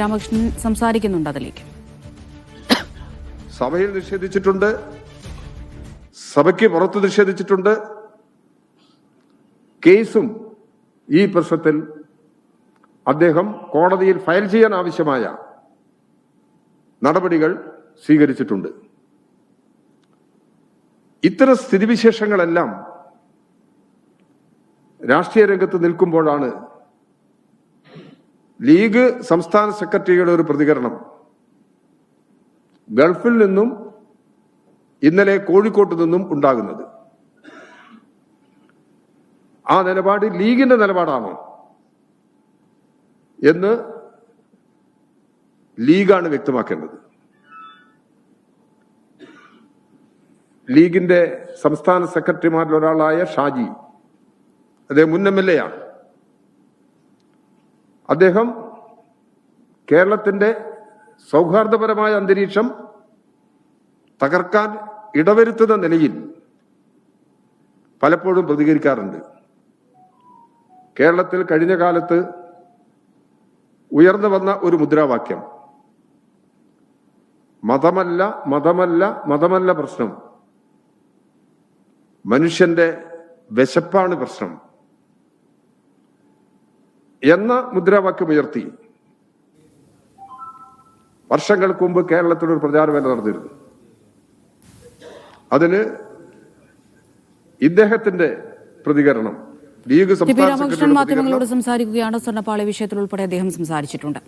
രാമകൃഷ്ണൻ സംസാരിക്കുന്നുണ്ട് അതിലേക്ക്. സഭയിൽ നിഷേധിച്ചിട്ടുണ്ട്. സഭയ്ക്ക് പുറത്ത് നിഷേധിച്ചിട്ടുണ്ട്. കേസും ഈ പ്രശ്നത്തിൽ അദ്ദേഹം കോടതിയിൽ ഫയൽ ചെയ്യാൻ ആവശ്യമായ നടപടികൾ സ്വീകരിച്ചിട്ടുണ്ട്. ഇത്തരം സ്ഥിതിവിശേഷങ്ങളെല്ലാം രാഷ്ട്രീയ രംഗത്ത് നിൽക്കുമ്പോഴാണ് ലീഗ് സംസ്ഥാന സെക്രട്ടറിയുടെ ഒരു പ്രതികരണം. ഗൾഫിൽ നിന്നും ഇന്നലെ കോഴിക്കോട്ട് നിന്നും ഉണ്ടാകുന്നത്. ആ നിലപാട് ലീഗിന്റെ നിലപാടാണോ എന്ന് ലീഗാണ് വ്യക്തമാക്കേണ്ടത്. ലീഗിന്റെ സംസ്ഥാന സെക്രട്ടറിമാരിൽ ഒരാളായ ഷാജി അദ്ദേഹം മുൻ എം എൽ എ ആണ്. അദ്ദേഹം കേരളത്തിന്റെ സൗഹാർദ്ദപരമായ അന്തരീക്ഷം തകർക്കാൻ ഇടവരുത്തുന്ന നിലയിൽ പലപ്പോഴും പ്രതികരിക്കാറുണ്ട്. കേരളത്തിൽ കഴിഞ്ഞ കാലത്ത് ഉയർന്നു വന്ന ഒരു മുദ്രാവാക്യം. മതമല്ല മതമല്ല മതമല്ല പ്രശ്നം. മനുഷ്യന്റെ വിശപ്പാണ് പ്രശ്നം. എന്ന മുദ്രാവാക്യം ഉയർത്തി വർഷങ്ങൾക്ക് മുമ്പ് കേരളത്തിൽ ഒരു പ്രചാരവേല നടന്നിരുന്നു. അതിന് ഇദ്ദേഹത്തിന്റെ പ്രതികരണം ലീഗ് സംസ്ഥാന രാമകൃഷ്ണൻ മാധ്യമങ്ങളോട് സംസാരിക്കുകയാണ്. സ്വർണപ്പാളി വിഷയത്തിൽ ഉൾപ്പെടെ അദ്ദേഹം സംസാരിച്ചിട്ടുണ്ട്.